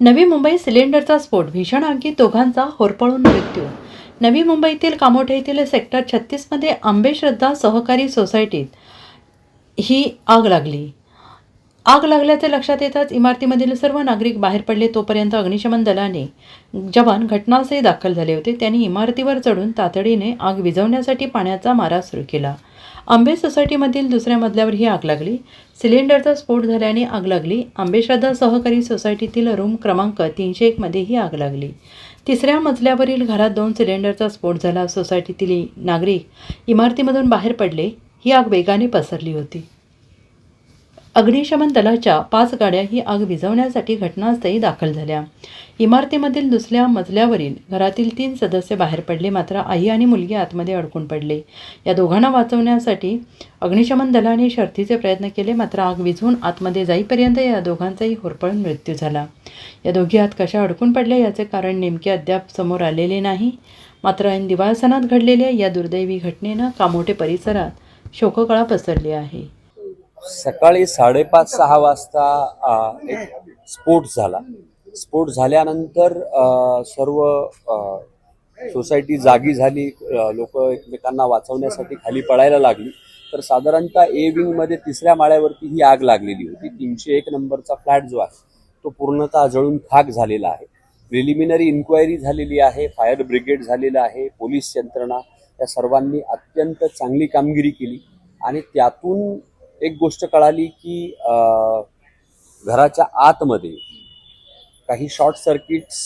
नवी मुंबई सिलेंडरचा स्फोट भीषण आगीत दोघांचा होरपळून मृत्यू. नवी मुंबईतील कामोठे येथील सेक्टर छत्तीसमध्ये आंबे श्रद्धा सहकारी सोसायटीत ही आग लागली. आग लागल्याचे लक्षात येताच इमारतीमधील सर्व नागरिक बाहेर पडले तोपर्यंत अग्निशमन दलाने जवान घटनास्थळी दाखल झाले होते. त्यांनी इमारतीवर चढून तातडीने आग विझवण्यासाठी पाण्याचा मारा सुरू केला. आंबे सोसायटीमधील दुसऱ्या मजल्यावर ही आग लागली. सिलेंडरचा स्फोट झाल्याने आग लागली. आंबेश्रद्धा सहकारी सोसायटीतील रूम क्रमांक तीनशे एकमध्ये ही आग लागली. तिसऱ्या मजल्यावरील घरात दोन सिलेंडरचा स्फोट झाला. सोसायटीतील नागरिक इमारतीमधून बाहेर पडले. ही आग वेगाने पसरली होती. अग्निशमन दलाच्या पाच गाड्या ही आग विझवण्यासाठी घटनास्थळी दाखल झाल्या. इमारतीमधील दुसऱ्या मजल्यावरील घरातील तीन सदस्य बाहेर पडले मात्र आई आणि मुलगी आतमध्ये अडकून पडले. या दोघांना वाचवण्यासाठी अग्निशमन दलाने शर्थीचे प्रयत्न केले मात्र आग विझवून आतमध्ये जाईपर्यंत या दोघांचाही होरपळून मृत्यू झाला. या दोघी आत कशा अडकून पडल्या याचे कारण नेमके अद्याप समोर आलेले नाही. मात्र ऐन दिवाळसणात घडलेल्या या दुर्दैवी घटनेनं कामोठे परिसरात शोककळा पसरली आहे. सकाळी साडेपाच सहा वाजता एक स्फोट झाला. स्फोट झाल्यानंतर सर्व सोसायटी जागी झाली. लोक एकमेकांना वाचवण्यासाठी खाली पळायला लागली. तर साधारणतः ए विंगमध्ये तिसऱ्या माळ्यावरती ही आग लागलेली होती. तीनशे एक नंबरचा फ्लॅट जो आहे तो पूर्णतः जळून खाक झालेला आहे. प्रिलिमिनरी इन्क्वायरी झालेली आहे. फायर ब्रिगेड झालेलं आहे. पोलीस यंत्रणा या सर्वांनी अत्यंत चांगली कामगिरी केली. आणि त्यातून एक गोष्ट कळाली की घराच्या आतमध्ये काही शॉर्ट सर्किट्स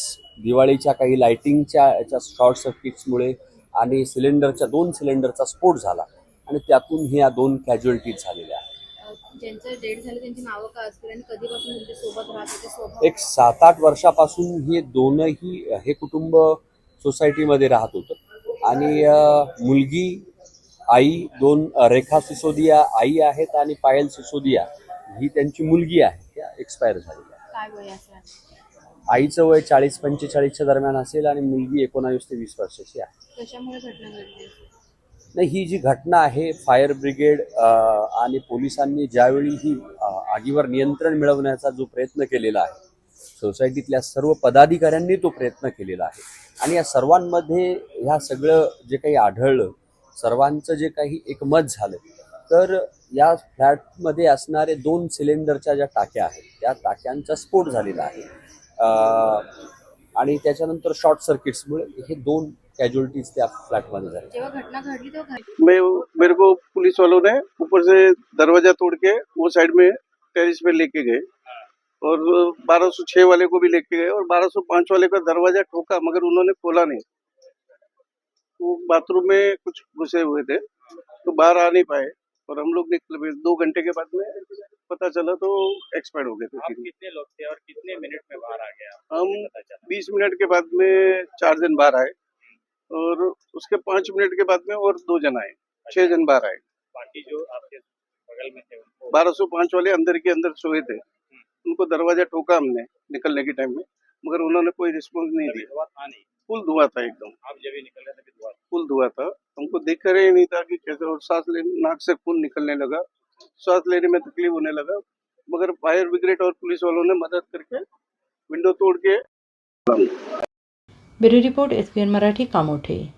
दिवाळीच्या काही लाइटिंगच्या याच्या शॉर्ट सर्किट्समुळे आणि सिलेंडरच्या दोन सिलेंडरचा स्फोट झाला आणि त्यातून ह्या दोन कॅज्युअलिटीज झालेल्या आहेत. एक सात आठ वर्षापासून हे दोनही हे कुटुंब सोसायटीमध्ये राहत होतं. आणि मुलगी आई दोन रेखा सिसोदिया आई आहेत आणि पायल सिसोदिया ही त्यांची मुलगी आहे. त्या एक्सपायर. काय वय असेल आईचं वय चाळीस पंचेचाळीसच्या दरम्यान असेल आणि मुलगी एकोणावीस ते वीस वर्षाची आहे. कशामुळे घटना घडली नाही ही जी घटना आहे फायर ब्रिगेड अ, आणि पोलिसांनी ज्यावेळी ही अ, आगीवर नियंत्रण मिळवण्याचा जो प्रयत्न केलेला आहे सोसायटीतल्या सर्व पदाधिकाऱ्यांनी तो प्रयत्न केलेला आहे. आणि या सर्वांमध्ये ह्या सगळं जे काही आढळलं सर्वांचं जे काही एक मत झालं तर या फ्लॅटमध्ये असणारे दोन सिलेंडरच्या ज्या टाक्या आहेत त्या टाक्यांचा स्फोट झालेला आहे. अ, आणि त्याच्यानंतर शॉर्ट सर्किट्समुळे हे दोन कॅज्युअलिटीज त्या फ्लॅटमध्ये झाल्या जेव्हा घटना घडली तेव्हा घरी मैं मेरे को पुलिस वालों ने ऊपर से दरवाजा तोड़ के वो साइड में टेरिस पे लेके गए और 1206 वाले को भी लेके गए और 1205 वाले का दरवाजा ठोका मगर उन्होंने खोला नहीं। वो बाथरूम में कुछ घुसे हुए थे तो बाहर आ नहीं पाए। और हम लोग निकले दो घंटे के बाद में पता चला तो एक्सपायर हो गए थे कितने लोग थे और कितने मिनट में बाहर आ आप? हम 20 मिनट के बाद में चार जन बाहर आए और उसके पाँच मिनट के बाद में और दो जन आए छह जन बाहर आए। बाकी जो आपके बगल में थे बारह सौ पाँच वाले अंदर के अंदर सोए थे। उनको दरवाज़ा ठोका हमने निकलने के टाइम में मगर उन्होंने कोई रिस्पॉन्स नहीं दिया। फुल धुआ था एकदम। आप जब भी निकल रहे थे फुल धुआ था। हमको देख रहे ही नहीं था कि कैसे और सांस लेने नाक से खून निकलने लगा। सांस लेने में तकलीफ़ होने लगा। मगर फायर ब्रिगेड और पुलिस वालों ने मदद करके विंडो तोड़ के bureau report SPN Marathi Kamothe.